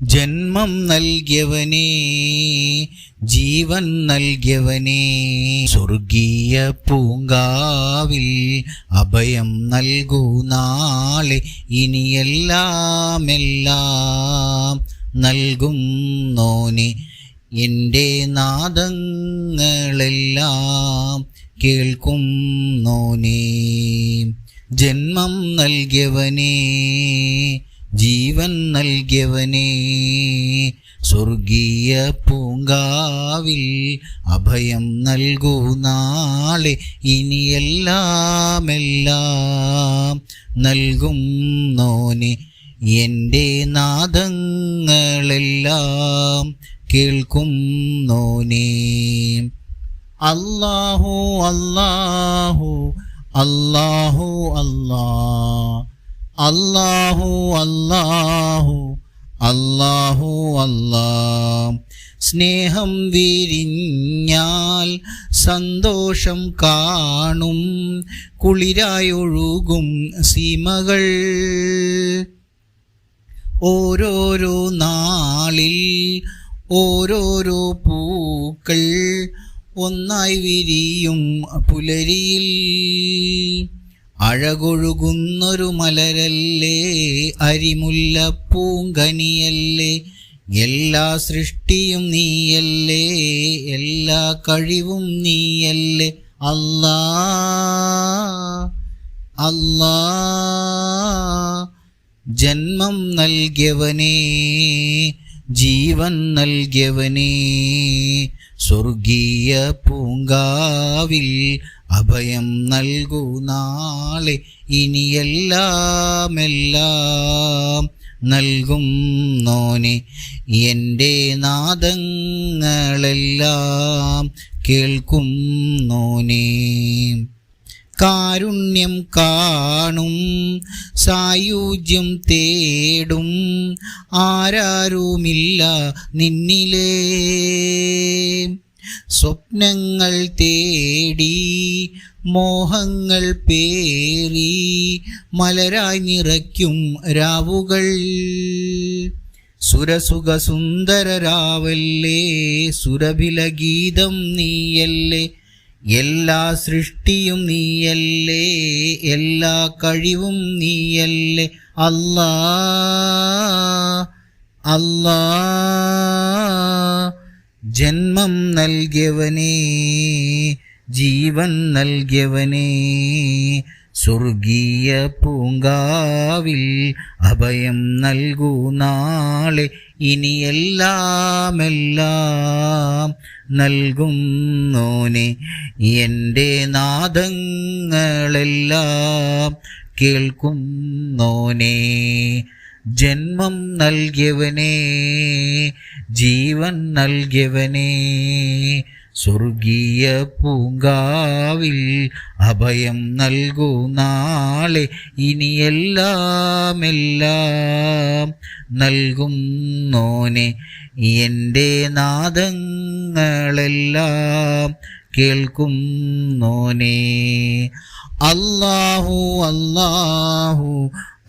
ജന്മം നൽകിയവനേ ജീവൻ നൽകിയവനേ. സ്വർഗീയ പൂങ്കാവിൽ അഭയം നൽകൂ നാളെ ഇനിയെല്ലാമെല്ലാം നൽകും നോനെ എന്റെ നാദങ്ങളെല്ലാം കേൾക്കും നോനേ ജന്മം നൽകിയവനേ ജീവൻ നൽകിയവനേ സ്വർഗീയ പൂങ്കാവിൽ അഭയം നൽകൂ നാളെ ഇനിയെല്ലാം എല്ലാം നൽകും നോനെ എന്റെ നാദങ്ങളെല്ലാം കേൾക്കും നോനെ അല്ലാഹു അല്ലാഹു അല്ലാഹു. അല്ലാ അല്ലാഹു അല്ലാഹു അല്ലാഹു അല്ലാ സ്നേഹം വിരിഞ്ഞാൽ സന്തോഷം കാണും കുളിരായൊഴുകും സീമകൾ. ഓരോരോ നാളിൽ ഓരോരോ പൂക്കൾ ഒന്നായി വിരിയും പുലരിയിൽ. അഴകൊഴുകുന്നൊരു മലരല്ലേ അരിമുല്ല പൂങ്കനിയല്ലേ എല്ലാ സൃഷ്ടിയും നീയല്ലേ എല്ലാ കഴിവും നീയല്ലേ അല്ലാ അല്ലാ ജന്മം നൽകിയവനേ ജീവൻ നൽകിയവനേ സ്വർഗീയ പൂങ്കാവിൽ അഭയം നൽകൂ നാളെ ഇനിയെല്ലാമെല്ലാം നൽകും നോനെ എന്റെ നാദങ്ങളെല്ലാം കേൾക്കും നോനേ കാരുണ്യം കാണും സായുജ്യം തേടും ആരാരുമില്ല നിന്നിലേ. സ്വപ്നങ്ങൾ തേടി മോഹങ്ങൾ പേറി മലരായി നിറയ്ക്കും രാവുകൾ. സുരസുഖ സുന്ദര രാവല്ലേ സുരഭില ഗീതം നീയല്ലേ എല്ലാ സൃഷ്ടിയും നീയല്ലേ എല്ലാ കഴിവും നീയല്ലേ അല്ലാ അല്ലാ. ജന്മം നൽകിയവനേ ജീവൻ നൽകിയവനേ സ്വർഗീയ പൂങ്കാവിൽ അഭയം നൽകൂ നാളെ. ഇനിയെല്ലാമെല്ലാം നൽകുന്നോനെ. നൽകും എന്റെ നാദങ്ങളെല്ലാം കേൾക്കും നോനെ ജന്മം നൽകിയവനേ ജീവൻ നൽകിയവനേ സ്വർഗീയ പൂങ്കാവിൽ അഭയം നൽകൂ നാളെ. ഇനിയെല്ലാമെല്ലാം നൽകുന്നോനെ. നൽകും നോനെ എന്റെ നാദങ്ങളെല്ലാം കേൾക്കും നോനെ അല്ലാഹു അല്ലാഹു